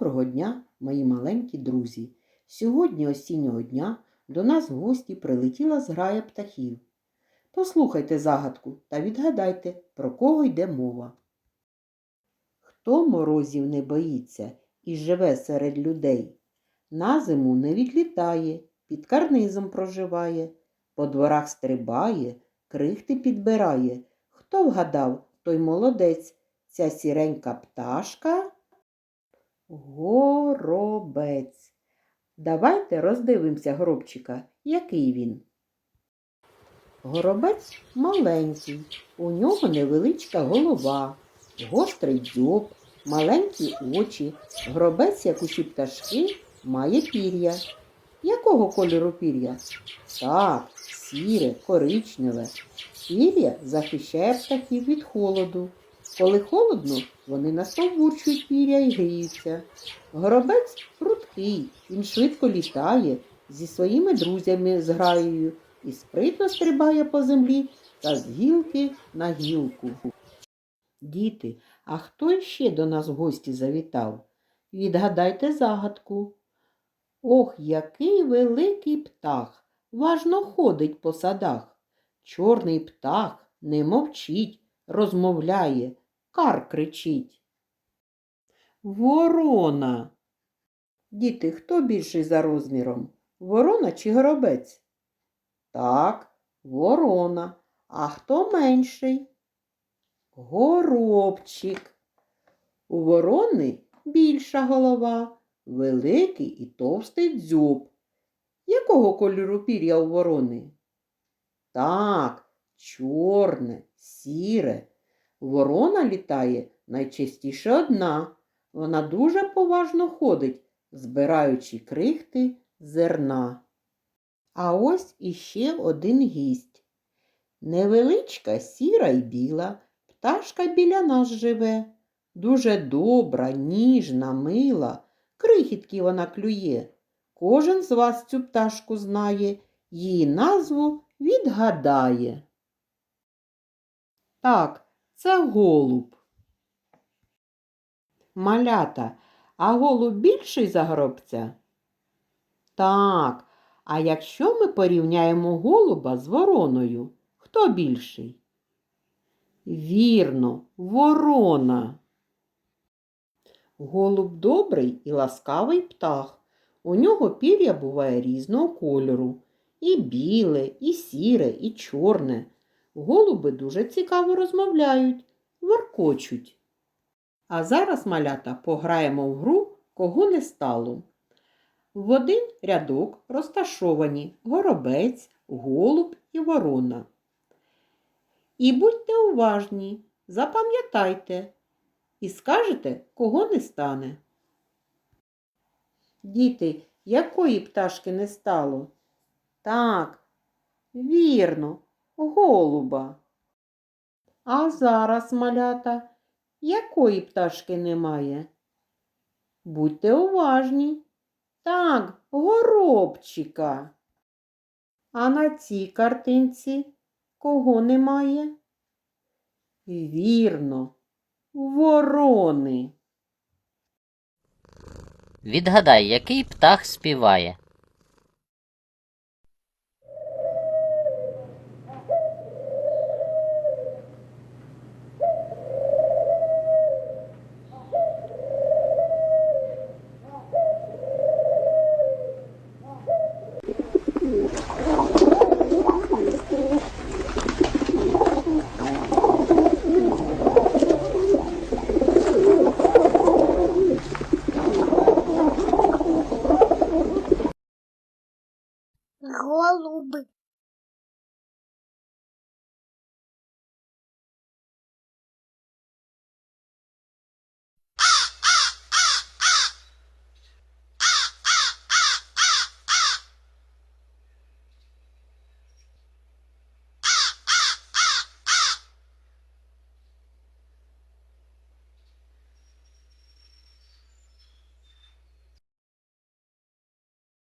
Доброго дня, мої маленькі друзі! Сьогодні осіннього дня до нас в гості прилетіла зграя птахів. Послухайте загадку та відгадайте, про кого йде мова. Хто морозів не боїться і живе серед людей, на зиму не відлітає, під карнизом проживає, по дворах стрибає, крихти підбирає. Хто вгадав, той молодець, ця сіренька пташка. Горобець. Давайте роздивимося горобчика, який він. Горобець маленький, у нього невеличка голова, гострий дзьоб, маленькі очі. Горобець, як усі пташки, має пір'я. Якого кольору пір'я? Так, сіре, коричневе. Пір'я захищає птахів від холоду. Коли холодно, вони насовурчують пір'я і гріються. Горобець прудкий, він швидко літає зі своїми друзями з граєю і спритно стрибає по землі та з гілки на гілку. Діти, а хто ще до нас в гості завітав? Відгадайте загадку. Ох, який великий птах, важно ходить по садах. Чорний птах не мовчить, розмовляє, кар кричить. Ворона. Діти, хто більший за розміром? Ворона чи горобець? Так, ворона. А хто менший? Горобчик. У ворони більша голова, великий і товстий дзьоб. Якого кольору пір'я у ворони? Так, чорне, сіре. Ворона літає найчастіше одна. Вона дуже поважно ходить, збираючи крихти зерна. А ось іще один гість. Невеличка, сіра й біла, пташка біля нас живе. Дуже добра, ніжна, мила, крихітки вона клює. Кожен з вас цю пташку знає, її назву відгадає. Так, це голуб. Малята, а голуб більший за горобця? Так, а якщо ми порівняємо голуба з вороною, хто більший? Вірно, ворона. Голуб добрий і ласкавий птах. У нього пір'я буває різного кольору. І біле, і сіре, і чорне. Голуби дуже цікаво розмовляють, воркочуть. А зараз, малята, пограємо в гру кого не стало. В один рядок розташовані горобець, голуб і ворона. І будьте уважні, запам'ятайте і скажете, кого не стане. Діти, якої пташки не стало? Так, вірно, голуба. А зараз, малята, якої пташки немає? Будьте уважні. Так, горобчика. А на цій картинці кого немає? Вірно, ворони. Відгадай, який птах співає.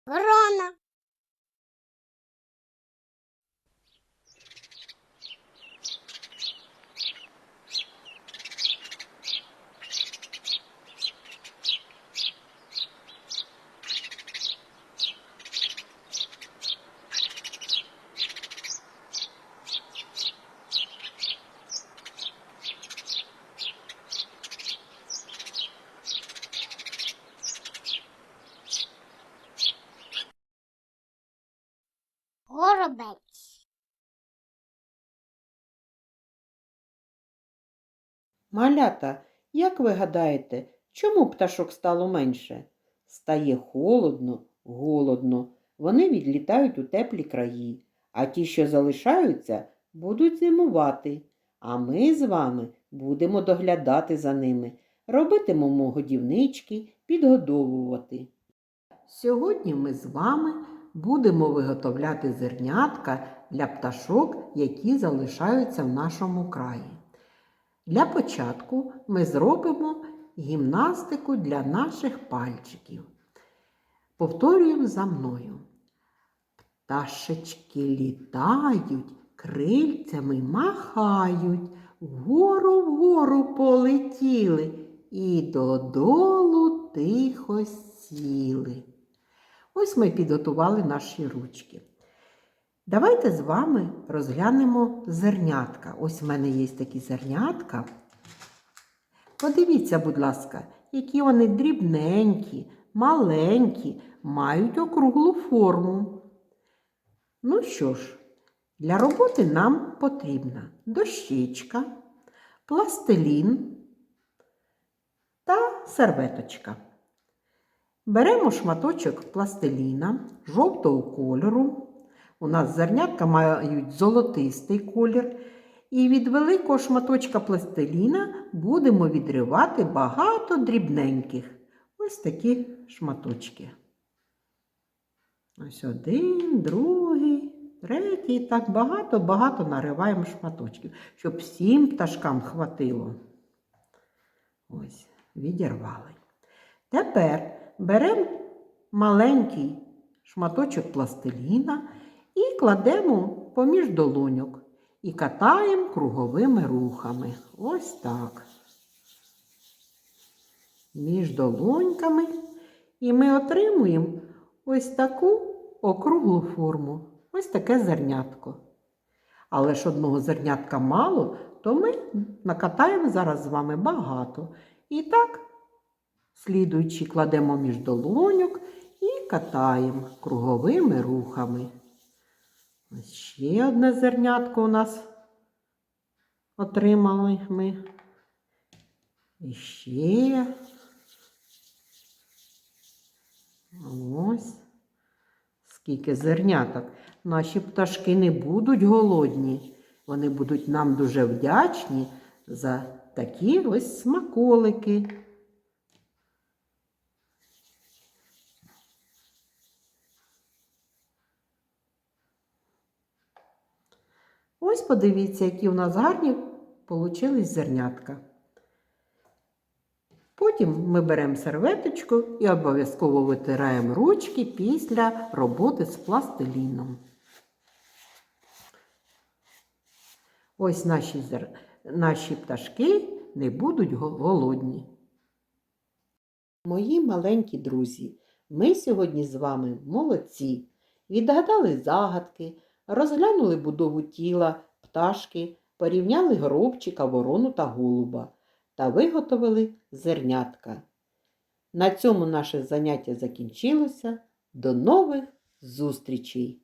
Ворона. Малята, як ви гадаєте, чому пташок стало менше? Стає холодно, голодно. Вони відлітають у теплі краї, а ті, що залишаються, будуть зимувати. А ми з вами будемо доглядати за ними, робитимемо годівнички, підгодовувати. Сьогодні ми з вами будемо виготовляти зернятка для пташок, які залишаються в нашому краї. Для початку ми зробимо гімнастику для наших пальчиків. Повторюємо за мною. Пташечки літають, крильцями махають, вгору вгору полетіли і додолу тихо сіли. Ось ми підготували наші ручки. Давайте з вами розглянемо зернятка. Ось в мене є такі зернятка. Подивіться, будь ласка, які вони дрібненькі, маленькі, мають округлу форму. Ну що ж, для роботи нам потрібна дощечка, пластилін та серветочка. Беремо шматочок пластиліна жовтого кольору. У нас зернятка мають золотистий колір. І від великого шматочка пластиліна будемо відривати багато дрібненьких. Ось такі шматочки. Ось один, другий, третій. Так багато-багато нариваємо шматочків, щоб всім пташкам хватило. Ось, відірвали. Тепер беремо маленький шматочок пластиліна і кладемо поміж долоньок і катаємо круговими рухами. Ось так. Між долоньками. І ми отримуємо ось таку округлу форму. Ось таке зернятко. Але ж одного зернятка мало, то ми накатаємо зараз з вами багато. І так, слідуючи, кладемо між долоньок і катаємо круговими рухами. Ще одне зернятко у нас отримали ми. І ще. Ось. Скільки зерняток. Наші пташки не будуть голодні. Вони будуть нам дуже вдячні за такі ось смаколики. Ось подивіться, які у нас гарні получились зернятка. Потім ми беремо серветочку і обов'язково витираємо ручки після роботи з пластиліном. Ось наші, зер... наші пташки не будуть голодні. Мої маленькі друзі, ми сьогодні з вами молодці. Відгадали загадки, розглянули будову тіла пташки, порівняли горобчика, ворону та голуба та виготовили зернятка. На цьому наше заняття закінчилося. До нових зустрічей!